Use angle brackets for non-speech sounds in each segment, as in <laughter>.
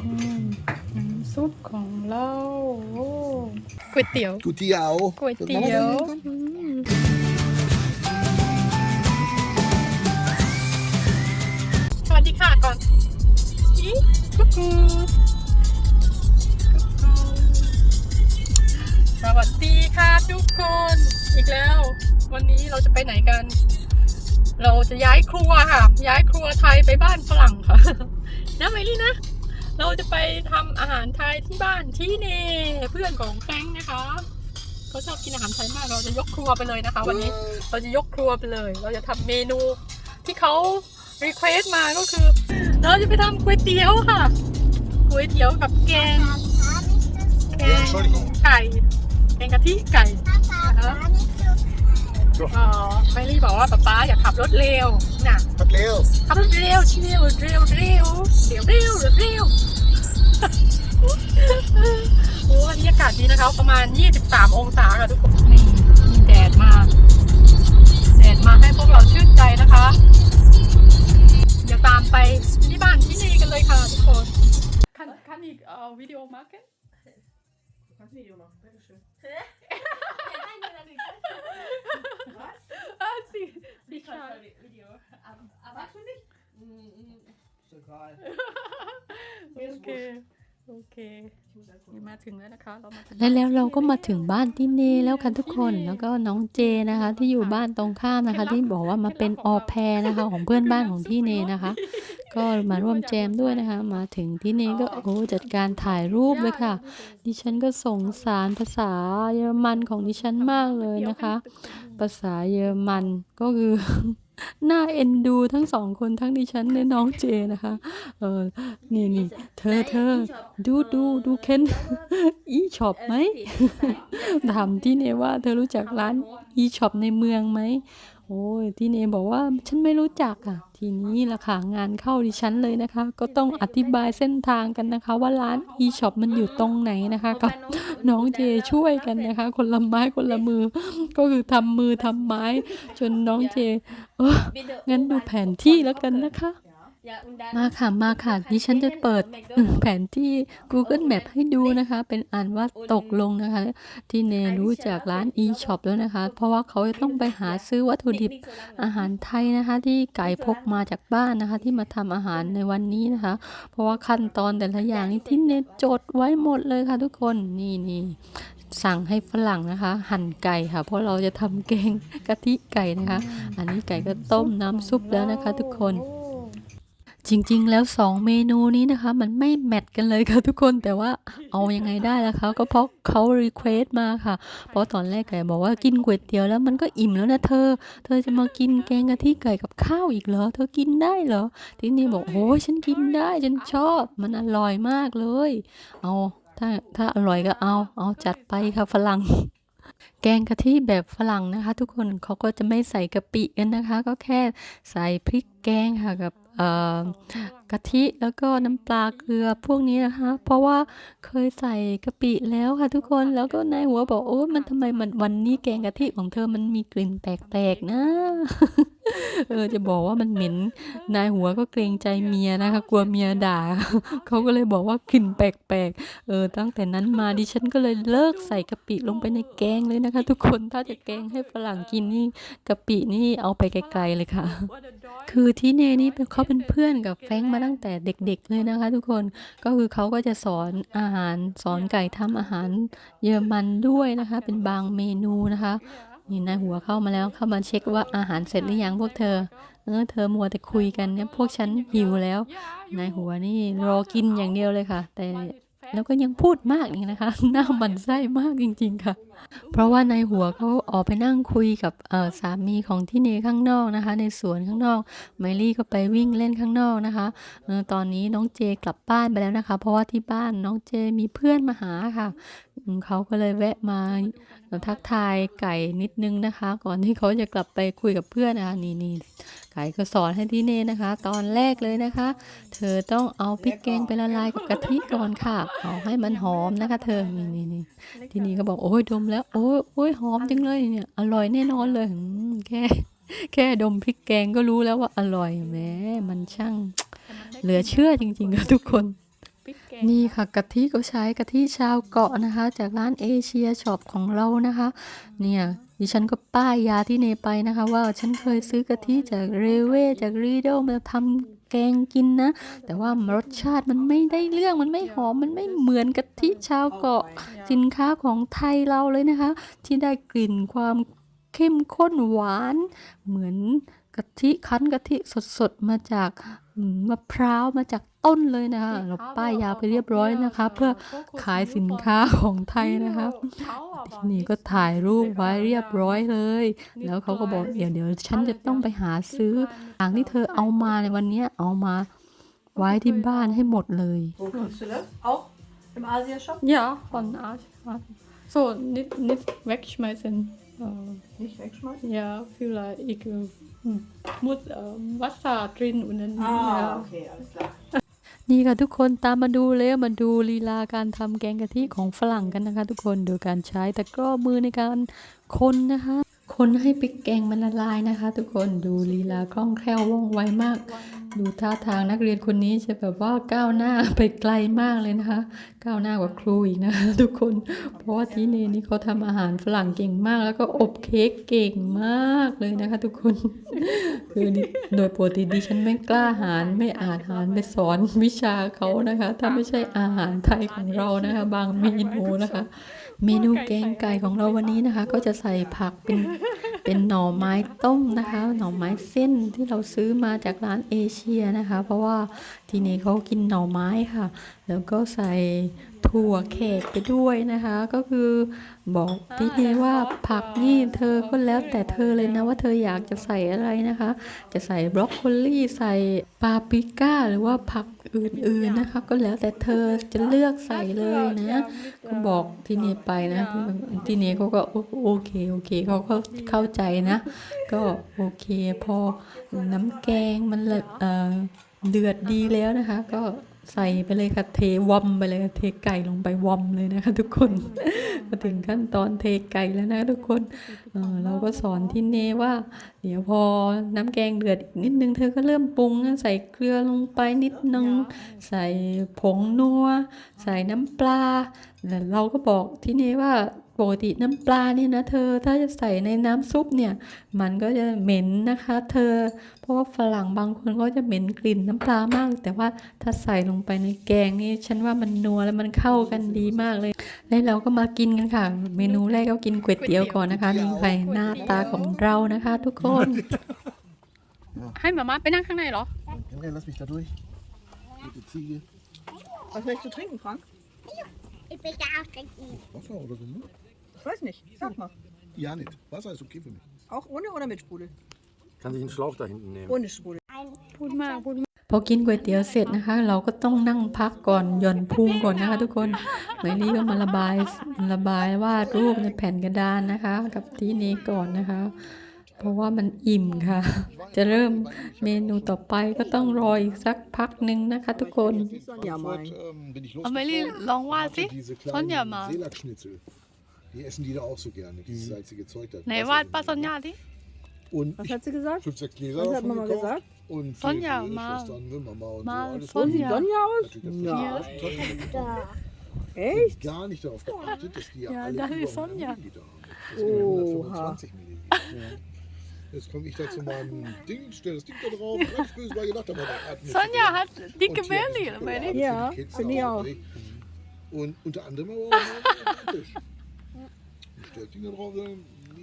คนน้ำซุปของเราโอ้ก๋วยเตี๋ยว Tutti ao. ก๋วยเตี๋ยวอืมสวัสดีค่ะก่อนอีกุ๊กกูสวัสดีค่ะทุกคนอีกแล้ว วันนี้เราจะไปไหนกัน เราจะย้ายครัวค่ะ ย้ายครัวไทยไปบ้านฝรั่งค่ะนะไมลี่นะ เราจะไปทำอาหารไทยที่บ้านที่เนเพื่อนของแฟรงค์นะคะเขาชอบกินอาหารไทยมากเราจะยกครัวไปเลยนะคะ วันนี้เราจะยกครัวไปเลย เราจะทำเมนูที่เขารีเควสมาก็คือ เราจะไปทำก๋วยเตี๋ยวค่ะก๋วยเตี๋ยวกับแกง แกงไก่แกงกะทิไก่นะคะ อ๋อไมรี่บอกว่าป๊าป๊าอยากขับรถเร็วน่ะ ขับเร็วขับรถเร็วเร็วเร็วเร็วเดี๋ยวเร็วเร็วโอ้บรรอากาศดีนะคะ ประมาณ 23 องศาค่ะทุกคนนี่แดดมา แดดมาให้พวกเราชื่นใจนะคะ เดี๋ยวตามไปที่บ้านที่นี่กันเลยค่ะทุกคน Kann, kann ich uh, Video machen? าร์เก็ต Kannst Video machen, bitteschön. อ่าสิดิ Ich ฉัน kann kein Video. Aber, aber du nicht? Ist egal. โอเคโอเค Ich muss einfach มาถึงแล้วนะคะเรามาถึงและแล้วเราก็มาถึงบ้านที่เนแล้วค่ะทุกคนแล้วก็น้องเจนะคะ ที่อยู่บ้านตรงข้ามนะคะ ที่บอกว่ามาเป็นออแพรนะคะ ของเพื่อนบ้านของที่เนนะคะ ก็มาร่วมแจมด้วยนะคะ มาถึงที่เนก็โอ้จัดการถ่ายรูปเลยค่ะ ดิฉันก็สงสารภาษาเยอรมันของดิฉันมากเลยนะคะ ภาษาเยอรมันก็คือน่าเอ็นดูทั้งสองคนทั้งดิฉันและน้องเจนะคะ เออนี่นี่เธอเธอดูดูดูเคนอีช็อปไหมถามที่เนว่าเธอรู้จักร้านอีช็อปในเมืองไหม โอ้ยที่เนบอกว่าฉันไม่รู้จักอะ ทีนี้ราคางานเข้าดิฉันเลยนะคะ ก็ต้องอธิบายเส้นทางกันนะคะ ว่าร้าน e shop มันอยู่ตรงไหนนะคะกับน้องเจช่วยกันนะคะ คนละไม้คนละมือ ก็คือทำมือทำไม้ จนน้องเจเอองั้นดูแผนที่แล้วกันนะคะ มาค่ะ มาค่ะ ดิฉันจะเปิดอืมแผนที่ Google Map ให้ดูนะคะ เป็นอันว่าตกลงนะคะ ที่เนรู้จากร้าน e-shop แล้วนะคะ เพราะว่าเขาจะต้องไปหาซื้อวัตถุดิบอาหารไทยนะคะ ที่ไก่พกมาจากบ้านนะคะ ที่มาทำอาหารในวันนี้นะคะ เพราะว่าขั้นตอนแต่ละอย่างนี่ที่เนจดไว้หมดเลยค่ะทุกคน นี่นี่สั่งให้ฝรั่งนะคะ หั่นไก่ค่ะ เพราะเราจะทำแกงกะทิไก่นะคะ อันนี้ไก่ก็ต้มน้ำซุปแล้วนะคะ ทุกคน จริงๆ แล้วสองเมนูนี้นะคะ มันไม่แมทกันเลยค่ะทุกคนแต่ว่าเอายังไงได้ล่ะคะ ก็เพราะเขารีเควสมาค่ะ เพราะตอนแรกไก่บอกว่ากินก๋วยเตี๋ยวแล้วมันก็อิ่มแล้วนะเธอ เธอจะมากินแกงกะทิไก่กับข้าวอีกเหรอ เธอกินได้เหรอทีนี้บอกโอ้ยฉันกินได้ ฉันชอบ มันอร่อยมากเลย เอาถ้าถ้าอร่อยก็เอาเอาจัดไปค่ะฝรั่งแกงกะทิแบบฝรั่งนะคะ ทุกคนเขาก็จะไม่ใส่กะปิกันนะคะ ก็แค่ใส่พริกแกงค่ะกับ 呃， กะทิแล้วก็น้ำปลาเกลือพวกนี้นะคะ เพราะว่าเคยใส่กะปิแล้วค่ะทุกคนแล้วก็นายหัวบอกโอ้มันทำไมมันวันนี้แกงกะทิของเธอมันมีกลิ่นแปลกๆนะเออจะบอกว่ามันเหม็นนายหัวก็เกรงใจเมียนะคะ กลัวเมียด่าเขาก็เลยบอกว่ากลิ่นแปลกๆเออตั้งแต่นั้นมาดิฉันก็เลยเลิกใส่กะปิลงไปในแกงเลยนะคะ ทุกคนถ้าจะแกงให้ฝรั่งกินนี่กะปินี่เอาไปไกลๆเลยค่ะ คือที่เนนี่เป็นเขาเป็นเพื่อนกับแฟงมาตั้งแต่เด็กๆเลยนะคะ ทุกคนก็คือเขาก็จะสอนอาหารสอนไก่ทำอาหารเยอรมันด้วยนะคะ เป็นบางเมนูนะคะนี่นายหัวเข้ามาแล้วเข้ามาเช็คว่าอาหารเสร็จหรือยังพวกเธอเออเธอมัวแต่คุยกันเนี่ยพวกฉันหิวแล้วนายหัวนี่รอกินอย่างเดียวเลยค่ะ แต่แล้วก็ยังพูดมากอีกนะคะหน้ามันไส้มากจริง ๆ ค่ะ เพราะว่าในหัวเขาออกไปนั่งคุยกับสามีของที่เนข้างนอกนะคะ ในสวนข้างนอกไมลี่ก็ไปวิ่งเล่นข้างนอกนะคะอตอนนี้น้องเจกลับบ้านไปแล้วนะคะ เพราะว่าที่บ้านน้องเจมีเพื่อนมาหาค่ะเขาก็เลยแวะมาทักทายไก่นิดนึงนะคะ ก่อนที่เขาจะกลับไปคุยกับเพื่อนนะคะนี่นี่ไก่ก็สอนให้ที่เนนะคะ ตอนแรกเลยนะคะ เธอต้องเอาพริกแกงไปละลายกับกะทิก่อนค่ะเอาให้มันหอมนะคะ เธอนี่นี่นี่ทีนี้ก็บอกโอ้ยดมแล้วโอ้ยโอ้ยหอมจังเลยเนี่ย อร่อยแน่นอนเลยอืมแค่แค่ดมพริกแกงก็รู้แล้วว่าอร่อยแหมมันช่าง เหลือเชื่อจริงๆค่ะทุกคนพริกแกงนี่ค่ะกะทิก็ใช้กะทิชาวเกาะนะคะ จากร้านเอเชียช็อปของเรานะคะ เนี่ยดิฉันก็ป้ายยาที่เนไปนะคะ ว่าฉันเคยซื้อกะทิจากเรเวจากรีโดมาทำ แกงกินนะ แต่ว่ารสชาติมันไม่ได้เรื่องมันไม่หอมมันไม่เหมือนกะทิชาวเกาะ สินค้าของไทยเราเลยนะคะ ที่ได้กลิ่นความเข้มข้นหวาน เหมือนกะทิคั้นกะทิสดๆมาจาก มมะพร้าวมาจากต้นเลยนะคะเราป้ายยาไปเรียบร้อยนะคะ เพื่อขายสินค้าของไทยนะคะนี่ก็ถ่ายรูปไว้เรียบร้อยเลย แล้วเขาก็บอกเดี๋ยวเดี๋ยวฉันจะต้องไปหาซื้ออย่างที่เธอเอามาในวันเนี้ยเอามาไว้ที่บ้านให้หมดเลย Wo kriegst du das? Auch im Asia-Shop? Ja, von Asien. So, nicht, nicht wegschmeißen. Äh, Nicht wegschmeißen? ja, vielleicht ich äh, hm, muss äh, Wasser drin und dann Ah, ja. okay, alles klar. นี่ค่ะทุกคนตามมาดูเลยมาดูลีลาการทำแกงกะทิของฝรั่งกันนะคะ ทุกคนโดยการใช้ตะกร้อมือในการคนนะคะ คนให้พริกแกงมันละลายนะคะ ทุกคนดูลีลาคล่องแคล่วว่องไวมาก ดูท่าทางนักเรียนคนนี้จะแบบว่าก้าวหน้าไปไกลมากเลยนะคะ ก้าวหน้ากว่าครูอีกนะคะทุกคน เพราะว่าที่เนนี่เขาทำอาหารฝรั่งเก่งมาก แล้วก็อบเค้กเก่งมากเลยนะคะ ทุกคน คือโดยปกติดิฉันไม่กล้าหารไม่อาจหารไปสอนวิชาเขานะคะ ถ้าไม่ใช่อาหารไทยของเรานะคะ บางเมนูนะคะ เมนูแกงไก่ของเราวันนี้นะคะ ก็จะใส่ผักเป็น เป็นหน่อไม้ต้มนะคะ หน่อไม้เส้นที่เราซื้อมาจากร้านเอเชียนะคะ เพราะว่าที่นี่เขากินหน่อไม้ค่ะ แล้วก็ใส่ ถั่วแขกไปด้วยนะคะ ก็คือบอกทีนี้ว่าผักนี่เธอก็แล้วแต่เธอเลยนะว่าเธออยากจะใส่อะไรนะคะ จะใส่บรอกโคลีใส่ปาปริก้า หรือว่าผักอื่นๆนะคะ ก็แล้วแต่เธอจะเลือกใส่เลยนะก็บอกที่นี่ไปนะที่นี่เขาก็โอโอเคโอเคเขาก็เข้าใจนะ ก็โอเคพอน้ำแกงมันละเอ่อเดือดดีแล้วนะคะ ก็ ใส่ไปเลยค่ะเทวอมไปเลยค่ะเทไก่ลงไปวอมเลยนะคะ ทุกคนมาถึงขั้นตอนเทไก่แล้วนะทุกคนเเราก็สอนที่เนว่า เดี๋ยวพอน้ำแกงเดือดอีกนิดนึงเธอก็เริ่มปรุงใส่เกลือลงไปนิดนึง ใส่ผงนัว ใส่น้ำปลาแล้วเราก็บอกที่นี่ว่า ปกติน้ำปลาเนี่ยนะเธอถ้าจะใส่ในน้ำซุปเนี่ย มันก็จะเหม็นนะคะ เธอ เพราะว่าฝรั่งบางคนก็จะเหม็นกลิ่นน้ำปลามาก แต่ว่าถ้าใส่ลงไปในแกงนี่ฉันว่ามันนัวแล้วมันเข้ากันดีมากเลย แล้วเราก็มากินกันค่ะ เมนูแรกก็กินก๋วยเตี๋ยวก่อนนะคะนี่ใครหน้าตาของเรานะคะ ทุกคน ให้หมาม่าไปนั่งข้างในเหรอ Ja, lass mich da durch. Mit der Ziege. Was möchtest du trinken, Frank? Ich will da auch trinken. Wasser oder so, ne? Ich weiß nicht. Sag mal. Ja, nicht. Wasser ist okay für mich. Auch ohne oder mit Sprudel? Kann sich einen Schlauch da hinten nehmen. Ohne Sprudel. พูดมากพูดมากพอกินก๋วยเตี๋ยวเสร็จนะคะ เราก็ต้องนั่งพักก่อนหย่อนพุงก่อนนะคะทุกคนไมลี่ก็มาระบายระบายวาดรูปในแผ่นกระดานนะคะ กับที่นี้ก่อนนะคะ เพราะว่ามันอิ่มค่ะ จะเริ่มเมนูต่อไปก็ต้องรออีกสักพักหนึ่งนะคะ ทุกคน Ja, Frankfurt, mein. ähm, bin ich Die essen die da auch so gerne, dieses salzige Zeug da. ไหน Wasser วาด drin. ป้าซอนยาสิ Und Was ich hat sie gesagt? fünf, sechs Gläser Was hat davon Mama gekauft. gesagt? Und Sonja, für ihre mal- Schwestern, ne, Mama und mal so. Alles So sieht Sonja. Sonja aus? Natürlich das Ja. ist toll. Echt? Gar nicht darauf geachtet, dass die ja, Ja, alle das über ist Sonja. 100 Milliliter haben. Das sind ja Oha. 125 Milliliter. Jetzt komme ich da zu meinem Ding, stelle das Ding da drauf, ganz böse bei gedacht, aber da hat mir ซอนยา hat Und dicke hier Belly ist เม Schokolade ลี่ für die Ja, Kids finde ich auch. ey. Und unter anderem aber auch mal Tisch. Ich stelle das Ding da drauf, dann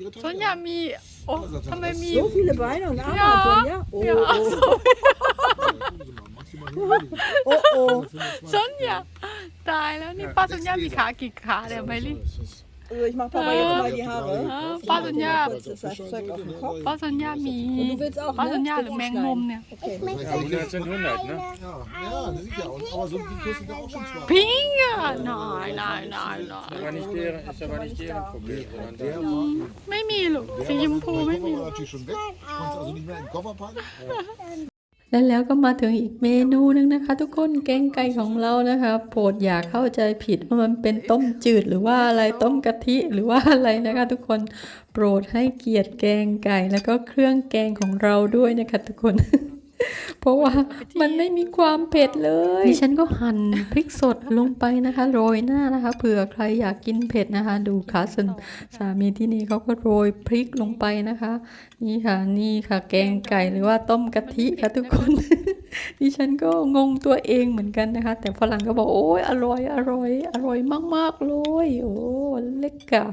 ihre ซอนยามีโอ้ทำไมมี So viele Beine und Arme Ja. hat Sonja? Oh, Ja, oh, Maximal 100 Milliliter. oh, oh. 125. ซอนยาตาย Also ich mach Papa äh, jetzt mal die Haare. Äh, Basenja. Das Basenja. Und du willst auch, ne? Basenja le Mengum, ne? Okay. Ja, 1900, ne? Ja, das sieht ja aus. Aber so die Kirsten auch schon zwei. Pinga! Nein, nein, nein, nein. Das ist aber nicht deren Problem, sondern der war... Mimi, Mimi. Der war schon weg. Konntest also nicht mehr in den Koffer packen? <laughs> และแล้วก็มาถึงอีกเมนูหนึงนะคะ ทุกคนแกงไก่ของเรานะคะโปรดอย่าเข้าใจผิดว่ามันเป็นต้มจืดหรือว่าอะไรต้มกะทิหรือว่าอะไรนะคะ ทุกคนโปรดให้เกียรติแกงไก่แล้วก็เครื่องแกงของเราด้วยนะคะ ทุกคน เพราะว่ามันไม่มีความเผ็ดเลยดิฉันก็หั่นพริกสดลงไปนะคะ โรยหน้านะคะเผื่อใครอยากกินเผ็ดนะคะ ดูคาสันสามีที่นี่เขาก็โรยพริกลงไปนะคะ นี่ค่ะนี่ค่ะ แกงไก่หรือว่าต้มกะทิค่ะทุกคนดิฉันก็งงตัวเองเหมือนกันนะคะ แต่ฝรั่งก็บอกโอ้ยอร่อยอร่อยอร่อยมาก ๆ เลย โอ้เล็กกะ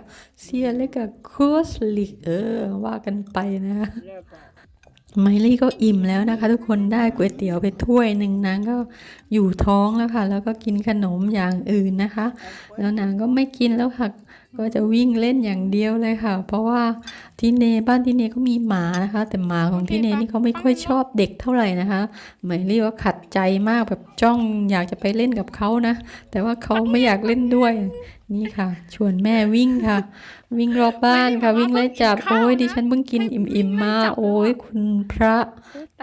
เสียเล็กกะคูสลิกเออว่ากันไปนะคะ ไมลี่ก็อิ่มแล้วนะคะ ทุกคนได้ก๋วยเตี๋ยวไปถ้วยหนึ่งนางก็อยู่ท้องแล้วค่ะ แล้วก็กินขนมอย่างอื่นนะคะ แล้วนางก็ไม่กินแล้วค่ะ ก็จะวิ่งเล่นอย่างเดียวเลยค่ะ เพราะว่าที่เนบ้านที่เนก็มีหมานะคะ แต่หมาของที่เนนี่เขาไม่ค่อยชอบเด็กเท่าไหร่นะคะไมลี่ว่าขัดใจมากแบบจ้องอยากจะไปเล่นกับเขานะ แต่ว่าเขาไม่อยากเล่นด้วยนี่ค่ะ ชวนแม่วิ่งค่ะ วิ่งรอบบ้านค่ะ วิ่งไล่จับโอ้ยดิฉันเพิ่งกินอิ่มๆมาโอ้ยคุณพระ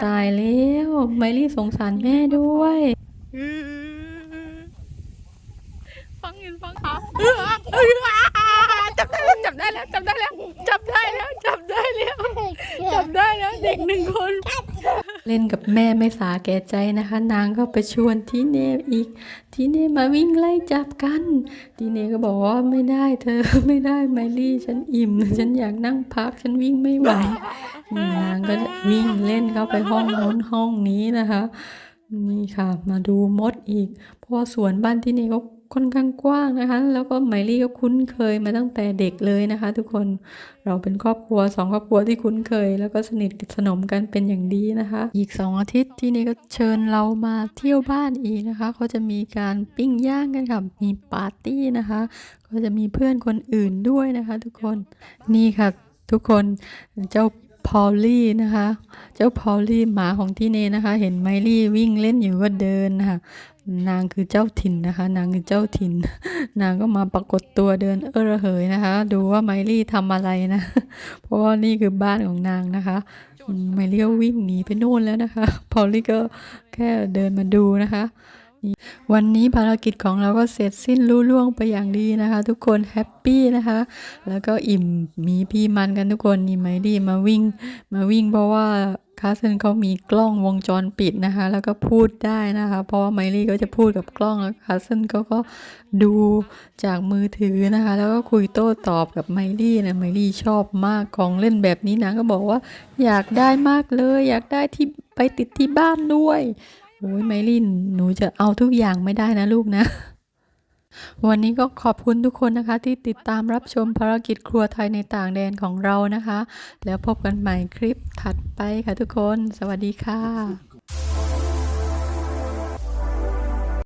ตายแล้วไมลี่สงสารแม่ด้วยฟังยินฟังเขาเออเออจับได้ แล้วจับได้แล้วจับได้แล้วจับได้แล้วจับได้แล้วจับได้แล้วเด็กหนึ่งคน เล่นกับแม่ไม่สาแก่ใจนะคะ นางก็ไปชวนทีเนอีก ทีเนมาวิ่งไล่จับกัน ทีเนก็บอกว่าไม่ได้เธอไม่ได้ไมลี่ฉันอิ่ม ฉันอยากนั่งพักฉันวิ่งไม่ไหวนางก็วิ่งเล่นเข้าไปห้องโน้นห้องนี้นะคะ นี่ค่ะ มาดูมดอีก เพราะว่าสวนบ้านที่นี่ก็ ค่อนข้างกว้างนะคะ แล้วก็ไมลี่ก็คุ้นเคยมาตั้งแต่เด็กเลยนะคะ ทุกคนเราเป็นครอบครัวสองครอบครัวที่คุ้นเคย แล้วก็สนิทสนมกันเป็นอย่างดีนะคะ อีกสองอาทิตย์ที่นี่ก็เชิญเรามาเที่ยวบ้านอีกนะคะเขาจะมีการปิ้งย่างกันค่ะมีปาร์ตี้นะคะ ก็จะมีเพื่อนคนอื่นด้วยนะคะ ทุกคนนี่ค่ะ ทุกคนเจ้าพอลลี่นะคะ เจ้าพอลลี่หมาของที่เนนะคะ เห็นไมลี่วิ่งเล่นอยู่ก็เดินนะคะ นางคือเจ้าถิ่นนะคะ นางคือเจ้าถิ่น นางก็มาปรากฏตัวเดินเออระเหยนะคะ ดูว่าไมลี่ทำอะไรนะ เพราะว่านี่คือบ้านของนางนะคะไมลี่ก็วิ่งหนีไปโน่นแล้วนะคะพอลลี่ก็แค่เดินมาดูนะคะวันนี้ภารกิจของเราก็เสร็จสิ้นรุ่ล่วงไปอย่างดีนะคะ ทุกคนแฮปปี้นะคะ แล้วก็อิ่มมีพี่มันกันทุกคนนี่ไมลี่มาวิ่งมาวิ่งเพราะว่า คาสเซนเขามีกล้องวงจรปิดนะคะ แล้วก็พูดได้นะคะ เพราะว่าไมลี่ก็จะพูดกับกล้องแล้วคาสเซนเขาก็ดูจากมือถือนะคะ แล้วก็คุยโต้ตอบกับไมลี่นะไมลี่ชอบมากของเล่นแบบนี้นะก็บอกว่าอยากได้มากเลย อยากได้ที่ไปติดที่บ้านด้วยโอ้ยไมลี่หนูจะเอาทุกอย่างไม่ได้นะลูกนะ วันนี้ก็ขอบคุณทุกคนนะคะ ที่ติดตามรับชมภารกิจครัวไทยในต่างแดนของเรานะคะ แล้วพบกันใหม่คลิปถัดไปค่ะทุกคน สวัสดีค่ะ